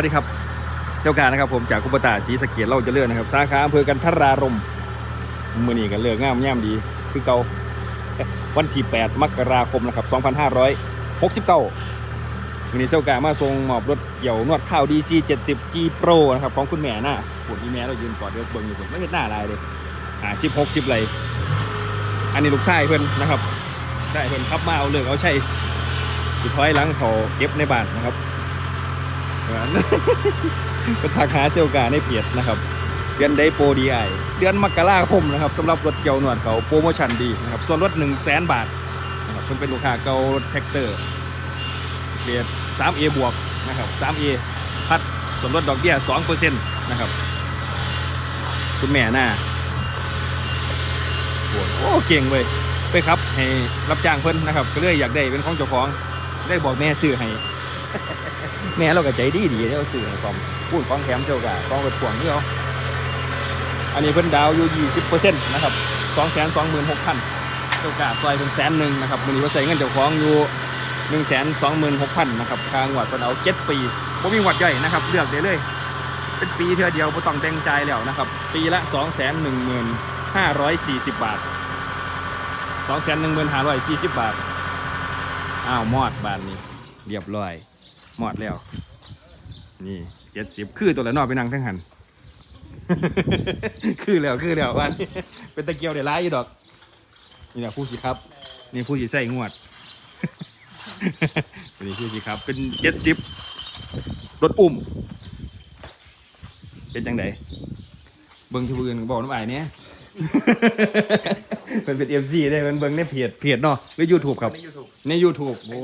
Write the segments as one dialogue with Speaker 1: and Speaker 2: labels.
Speaker 1: สวัสดีครับเจ้าการนะครับผมจากคุปตาศรีสะเกียเล่าจะเลือนนะครับ สาขาอำเภอกันทรารมมือนี้กันเลือกงามย่ามดี คือเกาวันที่ 8 มกราคมนะครับ 2569มือนี้เจ้าการมาทรงมอบรถเกี่ยวนวดข้าว DC 70 G Pro นะครับของคุณแม่หน้าปวดอีแม่เรายืนกอดเดือดเบิ่งอยู่ผมไม่เห็นหน้าอะไรเลยอ่า10 60เลยอันนี้ลูกชายเพื่อนนะครับได้เพื่อนขับมาเอาเลือกเอาใช่สุดท้ายหลังเขาเก็บในบ้านนะครับ ก็ทักหาเซลกาในเพจนะครับ เดือนไดโปรดีไอเดือนมกราคมนะครับสำหรับรถเกี่ยวหนวดเขาโปรโมชั่นดีนะครับส่วนลด1 0 0 0 0แบาทนะครับเพิ่นเป็นลูกค้าเก่าแท็กเตอร์เรียด 3A บวกนะครับ 3A พัดส่วนลดดอกเบี้ย2%นะครับ คุณแม่หน้าโอ้โหโอ้เก่งเว้ยไปครับให้รับจ้างเพิ่นนะครับ ก็เลยอยากได้เป็นของเจ้าของได้บอกแม่ซื้อให้ แม่เราก็ใจดีดีเนี่ยสื่อให้ความพูดความแถมเจ้ากะความกดขวงนี่เอาอันนี้เพิ่นดาวอยู่ยี่สิบเปอร์เซ็นต์นะครับสองแสนสองหมื่นหกพันเจ้ากะซอยเป็นแสนหนึ่งนะครับวันนี้ว่าใส่เงินเจ้าของอยู่หนึ่งแสนสองหมื่นหกพันนะครับทางวัดเพิ่นเอาเจ็ดปีผมมีหวัดใหญ่นะครับ เลือกได้เลย เป็นปีเท่าเดียวไม่ต้องแต่งใจแล้วนะครับ ปีละสองแสนหนึ่งหมื่นห้าร้อยสี่สิบบาทสองแสนหนึ่งหมื่นห้าร้อยสี่สิบบาทอ้าวมอดบานนี้ เรียบร้อย หมดแล้ว นี่เจ็ดสิบคือตัวละนอกไปนั่งทั้งหัน คือแล้วคือแล้ววันนี้เป็นตะเกียวเดี๋ยวร้ายอยู่ดอก นี่แหละผู้สิครับ นี่ผู้สิใส่งวด นี่ผู้สิครับ เป็นเจ็ดสิบรถอุ้มเป็นจังไดเบิ้งที่ผู้อื่นบอกน้ำอายเนี่ยเป็นเป็นเอฟซีได้เป็นเบิ้งในเพจเพจเนาะหรือยูทูบครับ
Speaker 2: ในยูทูบ
Speaker 1: ในยูทูบโอ้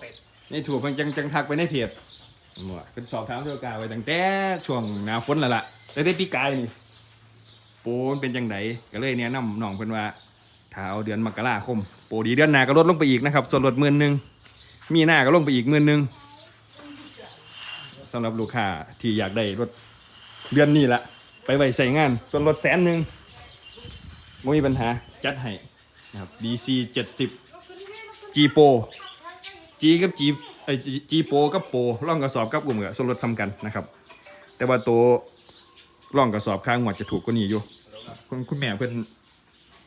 Speaker 2: เป็ด
Speaker 1: ในถูกมันจังจังทักไปในเพจหมดเป็นสอบถามเจ้ากาไว้ตั้งแต่ช่วงหน้าฝนแล้วล่ะแต่ได้ปีกายนี่โปรมันเป็นจังไดก็เลยแนะนำน้องเพิ่นว่าถ้าเอาเดือนมกราคม โปรดีเดือนหน้าก็ลดลงไปอีกนะครับ ส่วนลดหมื่นหนึ่งมีหน้าก็ลงไปอีกหมื่นหนึ่งสำหรับลูกค้าที่อยากได้รถเดือนนี้ละไปไว้ใส่งาน ส่วนลดแสนหนึ่งไม่มีปัญหา จัดให้นะครับ DC 70 G Pro G กับ G ไอ้ G Pro กับ Pro ร่องกระสอบกับกลุ่มเหรอสลดซ้ำกันนะครับ แต่ว่าตัวร่องกระสอบข้างหวัดจะถูกกว่านี้อยู่คุณคุณแม่เพิ่น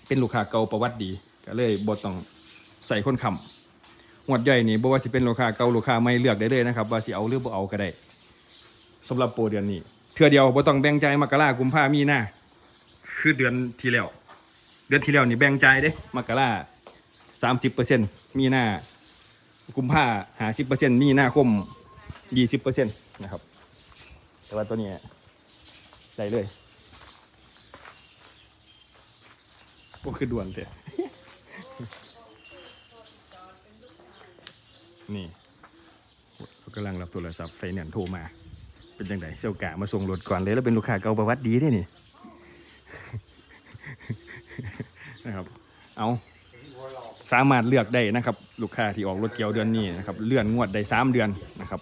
Speaker 1: เป็นลูกค้าเก่าประวัติดีก็เลยบ่ต้องใส่คนคำหวดใหญ่นี่บ่ว่าสิเป็นลูกค้าเก่าลูกค้าไม่เลือกได้เลยนะครับ ว่าสิเอาหรือบ่เอาก็ได้สำหรับโปรเดือนนี้เทื่อเดียวบ่ต้องแบ่งใจายมกรากุมภามีหน้าคือเดือนที่แล้วเดือนที่แล้วนี่แบ่งใจายเด้มกราสามสิบเปอร์เซ็นต์มีหน้า กุมภาหาสิบเปอร์เซ็นต์มีหน้าคมยี่สิบเปอร์เซ็นต์นะครับ แต่ว่าตัวนี้ได้เลยโอ้คือด่วนเถอะนี่เขากำลังรับโทรศัพท์ไฟแนนซ์โทรมา เป็นจังไดเซลกะมาส่งรถก่อนเลยแล้วเป็นลูกค้าเก่าประวัติดีด้วยนี่นะครับ เอา สามารถเลือกได้นะครับ ลูกค้าที่ออกรถเกี่ยวเดือนนี้นะครับเลื่อนงวดได้สามเดือนนะครับ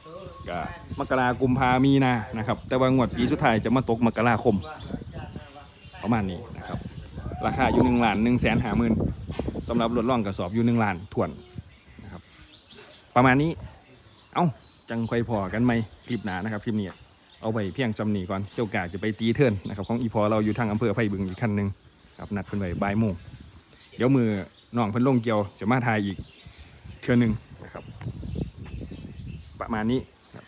Speaker 1: ก็มกรากุมภามีนานะครับ แต่ว่างวดปีสุดท้ายจะมาตกมกราคม ประมาณนี้นะครับ ราคาอยู่หนึ่งล้านหนึ่งแสนห้าหมื่นสำหรับรถล่องกระสอบอยู่หนึ่งล้านทวนนะครับ ประมาณนี้ เอ้าจังค่อยพอกันไหมคลิปหนานะครับคลิปนี้เอาไปเพียงสำหนีก่อนเจ้ากาจะไปตีเทิร์นนะครับของอีพอเราอยู่ทางอำเภอไผ่บึงอีกคันหนึ่งครับนัดเพิ่นไว้บ่ายโมงเดี๋ยวมือ น้องเพิ่นลงเกี่ยวจะมาทายอีกเทื่อหนึ่งนะครับ ประมาณนี้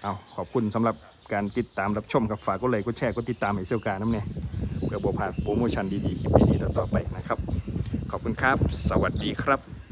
Speaker 1: เอาขอบคุณสำหรับการติดตามรับชมกับฝากกดไลค์กดแชร์กดติดตามให้เซลการน้ำเนี่ยเพื่อบัวพลาดโปรโมชั่นดีๆคลิปดีๆต่อๆไปนะครับ ขอบคุณครับ สวัสดีครับ